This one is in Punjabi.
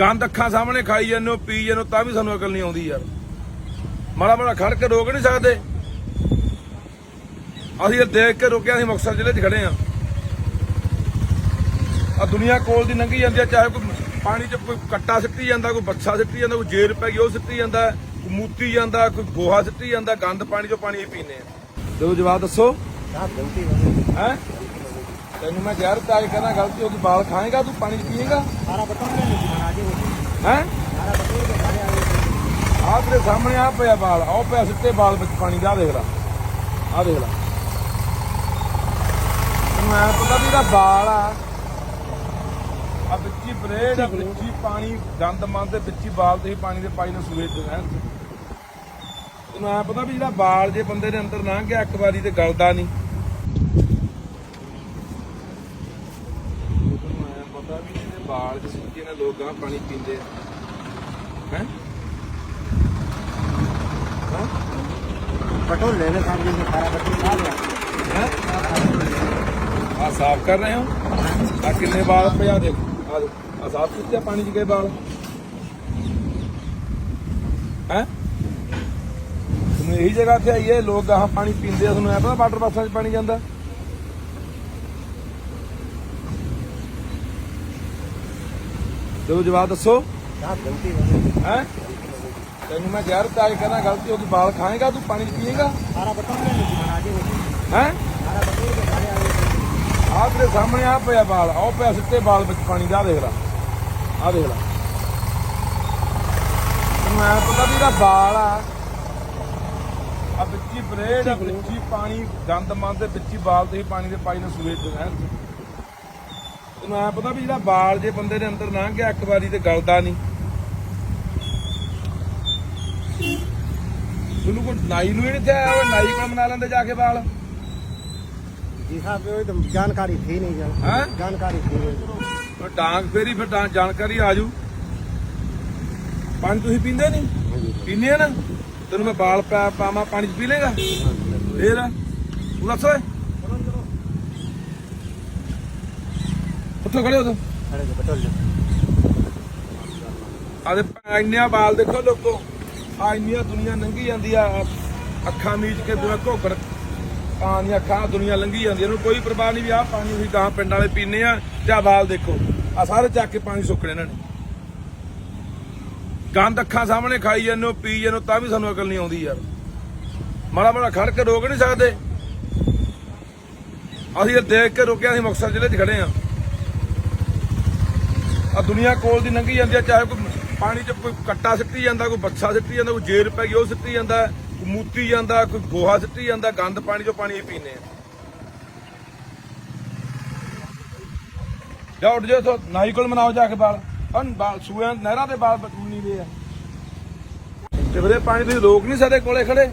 ਗੰਦ ਅੱਖਾਂ ਸਾਹਮਣੇ ਖਾਈ ਜਾਂਦੇ ਹੋ ਪੀ ਜਾਂਦੇ ਹੋ ਤਾਂ ਵੀ ਸਾਨੂੰ ਅਕਲ ਨਹੀਂ ਆਉਂਦੀ ਯਾਰ। ਮਾੜਾ ਮਾੜਾ ਖੜ ਕੇ ਰੋਕ ਨਹੀਂ ਸਕਦੇ। ਅਸੀਂ ਇਹ ਦੇਖ ਕੇ ਰੁਕਿਆ ਅਸੀਂ ਮੁਕਸਰ ਜ਼ਿਲ੍ਹੇ 'ਚ ਖੜੇ ਆ ਆ ਦੁਨੀਆ ਕੋਲ ਦੀ ਲੰਘੀ ਜਾਂਦੀ ਆ ਚਾਹੇ ਕੋਈ ਪਾਣੀ 'ਚ ਕੋਈ ਕੱਟਾ ਸਿੱਟੀ ਜਾਂਦਾ ਕੋਈ ਬੱਛਾ ਸਿੱਟੀ ਜਾਂਦਾ ਕੋਈ ਜੇਰ ਪੈ ਗਈ ਉਹ ਸਿੱਟੀ ਜਾਂਦਾ ਕੋਈ ਮੂਤੀ ਜਾਂਦਾ ਕੋਈ ਗੋਹਾ ਸਿੱਟੀ ਜਾਂਦਾ ਗੰਦ ਪਾਣੀ 'ਚੋਂ ਪਾਣੀ ਇਹ ਪੀਨੇ ਆ। ਦੋ ਜਵਾਬ ਦੱਸੋ। ਹੈ? ਤੈਨੂੰ ਮੈਂ ਜ਼ਹਿਰ ਤਾਜ ਕਹਿੰਦਾ ਗਲਤੀ ਹੋ ਗਈ ਬਾਲ ਖਾਏਗਾ ਤੂੰ ਪਾਣੀ ਪੀਏਗਾ? ਸਾਰਾ ਬਤਾਉਂਦੇ ਨਹੀਂ ਬਣਾ ਕੇ ਹੈ ਆਹ ਤੇਰੇ ਸਾਹਮਣੇ ਆ ਪਿਆ ਬਾਲ ਆਹ ਪਿਆ ਸਿੱਟੇ ਬਾਲ ਵਿੱਚ ਪਾਣੀ ਦਾ ਦੇਖ ਲੈ। ਆਹ ਦੇਖ ਲੈ। ਮੈਂ ਪਤਾ ਵੀ ਇਹਦਾ ਬਾਲ ਆ। ਆ ਵਿੱਚੀ ਬਰੇਡ ਆ ਵਿੱਚੀ ਪਾਣੀ ਗੰਦ ਮੰਦ ਦੇ ਵਿੱਚੀ ਬਾਲ ਤੇ ਪਾਣੀ ਦੇ ਪਾਈ ਨੂੰ ਸੂਏ ਤੇ ਹੈ? ਤੈਨੂੰ ਆ ਪਤਾ ਵੀ ਜਿਹੜਾ ਬਾਲ ਜੇ ਬੰਦੇ ਦੇ ਅੰਦਰ ਲੰਘ ਗਿਆ ਇੱਕ ਵਾਰੀ ਤੇ ਗਲਦਾ ਨਹੀਂ। ਪਤਾ ਵੀ ਨਹੀਂ ਇਹਦੇ ਵਾਲ ਜਿਸ ਜਿਹਨਾਂ ਲੋਕਾਂ ਪਾਣੀ ਪੀਂਦੇ ਹੈ? ਬਟੋ ਲੈ ਲੈ ਸਾਹਿਬ ਜੀ ਨੇ ਸਾਰਾ ਬਟੋ ਨਾਲ ਆ ਸਾਫ਼ ਕਰ ਰਹੇ ਹੋ? ਆ ਕਿੰਨੇ ਬਾਲ ਭਜਾ ਦੇ ਆ ਸਾਫ਼ ਕੀਤੇ ਪਾਣੀ ਚ ਗਏ ਵਾਲ? ਹੈ? ਤੁਹਾਨੂੰ ਇਹੀ ਜਗ੍ਹਾ ਤੇ ਆਈਏ ਲੋਕ ਆਹ ਪਾਣੀ ਪੀਂਦੇ ਤੁਹਾਨੂੰ ਐ ਪਤਾ ਵਾਟਰ ਬਾਸਾਂ 'ਚ ਪਾਣੀ ਜਾਂਦਾ? ਦਿਓ ਜਵਾਬ ਦੱਸੋ। ਹੈ ਤੈਨੂੰ ਮੈਂ ਜ਼ਹਿਰ ਤਾਜ ਕਹਿੰਦਾ ਗਲਤੀ ਹੋ ਗਈ ਬਾਲ ਖਾਏਗਾ ਤੂੰ ਪਾਣੀ ਪੀਏਗਾ? ਸਾਰਾ ਬਤਾਉਂਗਾ ਨਹੀਂ ਬਣਾ ਕੇ ਹੈ ਸਾਰਾ ਬਤਾਉਂਗਾ ਆ ਤੇਰੇ ਸਾਹਮਣੇ ਆ ਪਿਆ ਬਾਲ ਆਉ ਪਿਆ ਸਿੱਟੇ ਬਾਲ ਵਿੱਚ ਪਾਣੀ ਦਾ ਦੇਖ ਲੈ। ਆ ਦੇਖ ਲੈ। ਤੈਨੂੰ ਪਤਾ ਵੀ ਇਹਦਾ ਬਾਲ ਆ। ਆ ਵਿੱਚੀ ਬਰੇਡ ਆ ਵਿੱਚੀ ਪਾਣੀ ਗੰਦ ਮੰਦ ਦੇ ਵਿੱਚੀ ਬਾਲ ਤੇ ਪਾਣੀ ਦੇ ਪਾਈ ਨੂੰ ਸੂਏ ਦੇ ਮੈਂ ਪਤਾ ਵੀ ਜਿਹੜਾ ਬਾਲ ਜੇ ਬੰਦੇ ਦੇ ਅੰਦਰ ਲੰਘ ਗਿਆ ਇੱਕ ਵਾਰੀ ਤੇ ਗਲਦਾ ਨਹੀਂ। ਤੁਹਾਨੂੰ ਕੋਈ ਨਾਈ ਨੂੰ ਹੀ ਤੇ ਆਇਆ ਨਾਈ ਕੋਲ ਮਨਾ ਲੈਂਦੇ ਜਾ ਕੇ ਬਾਲ ਜੀ ਸਾਹਿਬ ਇਹ ਤਾਂ ਜਾਣਕਾਰੀ ਥੀ ਨਹੀਂ ਹਾਂ? ਜਾਣਕਾਰੀ ਥੀ ਉਹ ਡਾਂਗ ਫੇਰੀ ਫਿਰ ਡਾਂਗ ਜਾਣਕਾਰੀ ਆ ਜੂ। ਪਾਣੀ ਤੁਸੀਂ ਪੀਂਦੇ ਨਹੀਂ? ਪੀਨੇ ਨਾ? ਤੈਨੂੰ ਮੈਂ ਬਾਲ ਪਾ ਪਾਵਾਂ ਪਾਣੀ ਚ ਪੀ ਲੇਗਾ ਫੇਰ? ਤੂੰ ਦੱਸੋ ਉੱਥੋਂ ਖੜੇ ਉਦੋਂ ਖੜੇ ਜਾ ਇੰਨੇ ਬਾਲ ਦੇਖੋ ਲੋਕੋ ਆ ਇੰਨੀਆਂ ਦੁਨੀਆ ਲੰਘੀ ਜਾਂਦੀ ਆ, ਅੱਖਾਂ ਮੀਚ ਕੇ ਜਿਵੇਂ ਘੋਗੜ ਪਾਣੀ ਅੱਖਾਂ ਦੁਨੀਆ ਲੰਘੀ ਜਾਂਦੀ ਇਹਨੂੰ ਕੋਈ ਪਰਵਾਹ ਨਹੀਂ ਵੀ ਆ ਪਾਣੀ ਅਸੀਂ ਗਾਂ ਪਿੰਡ ਵਾਲੇ ਪੀਨੇ ਆ ਤੇ ਬਾਲ ਦੇਖੋ। ਆ ਸਾਰੇ ਚੱਕ ਕੇ ਪਾਣੀ ਸੁੱਕਣੇ ਇਹਨਾਂ ਨੇ। ਗੰਦ ਅੱਖਾਂ ਸਾਹਮਣੇ ਖਾਈ ਜਾਂਦੇ ਪੀ ਜਾਂਦੇ ਤਾਂ ਵੀ ਸਾਨੂੰ ਅਕਲ ਨਹੀਂ ਆਉਂਦੀ ਯਾਰ। ਮਾੜਾ ਮਾੜਾ ਖੜ ਕੇ ਰੋਕ ਨਹੀਂ ਸਕਦੇ। ਅਸੀਂ ਦੇਖ ਕੇ ਰੁਕਿਆ ਅਸੀਂ ਮੁਕਸਰ ਜ਼ਿਲ੍ਹੇ 'ਚ ਖੜੇ ਆ ਆ ਦੁਨੀਆ ਕੋਲ ਦੀ ਲੰਘੀ ਜਾਂਦੀ ਆ, ਚਾਹੇ ਕੋਈ ਪਾਣੀ 'ਚ ਕੋਈ ਕੱਟਾ ਸਿੱਟੀ ਜਾਂਦਾ, ਕੋਈ ਬੱਚਾ ਸਿੱਟੀ ਜਾਂਦਾ, ਕੋਈ ਜੇਰ ਪੈ ਗਈ, ਉਹ ਸਿੱਟੀ ਜਾਂਦਾ, ਕੋਈ ਮੂਤੀ ਜਾਂਦਾ, ਕੋਈ ਗੋਹਾ ਸਿੱਟੀ ਜਾਂਦਾ, ਗੰਦ ਪਾਣੀ 'ਚੋਂ ਪਾਣੀ ਹੀ ਪੀਨੇ ਆ। ਜਾ ਉੱਠ ਜਾ ਤੋ ਨਾਈ ਕੋਲ ਮਨਾਓ ਜਾ ਕੇ ਬਾਲ। ਅਨ ਬਾਲ ਸੂਆਂ ਨਹਿਰਾਂ ਦੇ ਬਾਲ ਬਚੂਨੀ ਦੇ ਆ। ਤੇ ਵੀਰੇ, ਪਾਣੀ ਤੁਸੀਂ ਰੋਕ ਨਹੀਂ ਸਕਦੇ ਕੋਲੇ ਖੜੇ।